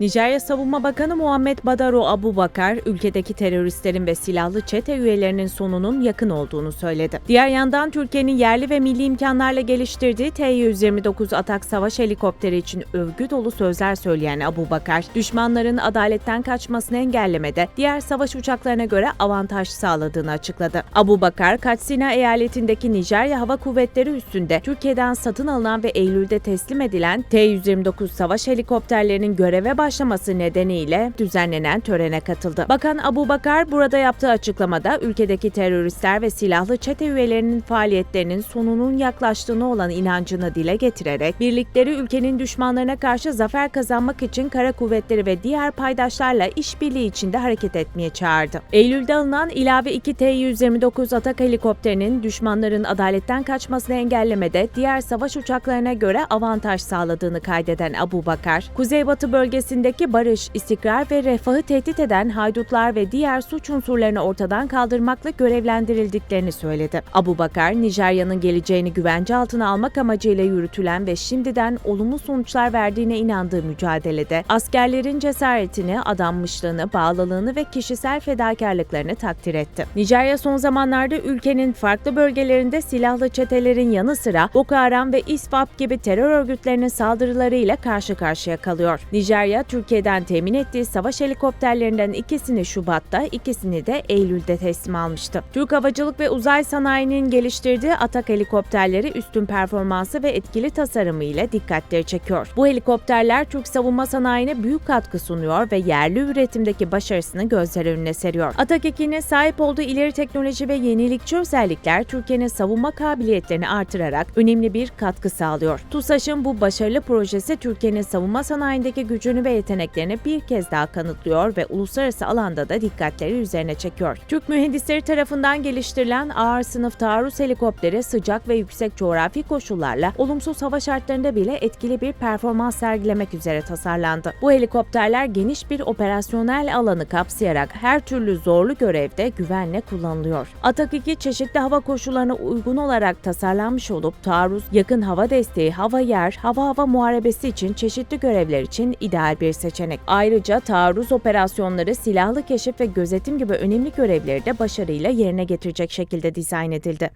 Nijerya Savunma Bakanı Muhammed Badaro Abubakar, ülkedeki teröristlerin ve silahlı çete üyelerinin sonunun yakın olduğunu söyledi. Diğer yandan Türkiye'nin yerli ve milli imkanlarla geliştirdiği T-129 Atak savaş helikopteri için övgü dolu sözler söyleyen Abubakar, düşmanların adaletten kaçmasını engellemede diğer savaş uçaklarına göre avantaj sağladığını açıkladı. Abubakar, Katsina eyaletindeki Nijerya Hava Kuvvetleri üstünde Türkiye'den satın alınan ve Eylül'de teslim edilen T-129 savaş helikopterlerinin göreve başlaması nedeniyle düzenlenen törene katıldı. Bakan Abu Bakar burada yaptığı açıklamada ülkedeki teröristler ve silahlı çete üyelerinin faaliyetlerinin sonunun yaklaştığına olan inancını dile getirerek birlikleri ülkenin düşmanlarına karşı zafer kazanmak için kara kuvvetleri ve diğer paydaşlarla işbirliği içinde hareket etmeye çağırdı. Eylül'de alınan ilave 2 T-129 atak helikopterinin düşmanların adaletten kaçmasını engellemede diğer savaş uçaklarına göre avantaj sağladığını kaydeden Abu Bakar, Kuzeybatı bölgesindeki barış, istikrar ve refahı tehdit eden haydutlar ve diğer suç unsurlarını ortadan kaldırmakla görevlendirildiklerini söyledi. Abu Bakar, Nijerya'nın geleceğini güvence altına almak amacıyla yürütülen ve şimdiden olumlu sonuçlar verdiğine inandığı mücadelede askerlerin cesaretini, adanmışlığını, bağlılığını ve kişisel fedakarlıklarını takdir etti. Nijerya son zamanlarda ülkenin farklı bölgelerinde silahlı çetelerin yanı sıra Boko Haram ve İSWAP gibi terör örgütlerinin saldırılarıyla karşı karşıya kalıyor. Nijerya, Türkiye'den temin ettiği savaş helikopterlerinden ikisini Şubat'ta, ikisini de Eylül'de teslim almıştı. Türk Havacılık ve Uzay Sanayi'nin geliştirdiği atak helikopterleri üstün performansı ve etkili tasarımı ile dikkatleri çekiyor. Bu helikopterler Türk savunma sanayine büyük katkı sunuyor ve yerli üretimdeki başarısını gözler önüne seriyor. Atak 2'nin sahip olduğu ileri teknoloji ve yenilikçi özellikler Türkiye'nin savunma kabiliyetlerini artırarak önemli bir katkı sağlıyor. TUSAŞ'ın bu başarılı projesi Türkiye'nin savunma sanayindeki gücünü ve yeteneklerini bir kez daha kanıtlıyor ve uluslararası alanda da dikkatleri üzerine çekiyor. Türk mühendisleri tarafından geliştirilen ağır sınıf taarruz helikopteri sıcak ve yüksek coğrafi koşullarla olumsuz hava şartlarında bile etkili bir performans sergilemek üzere tasarlandı. Bu helikopterler geniş bir operasyonel alanı kapsayarak her türlü zorlu görevde güvenle kullanılıyor. Atak 2 çeşitli hava koşullarına uygun olarak tasarlanmış olup taarruz, yakın hava desteği, hava yer, hava hava muharebesi için çeşitli görevler için ideal bir seçenek. Ayrıca taarruz operasyonları, silahlı keşif ve gözetim gibi önemli görevleri de başarıyla yerine getirecek şekilde dizayn edildi.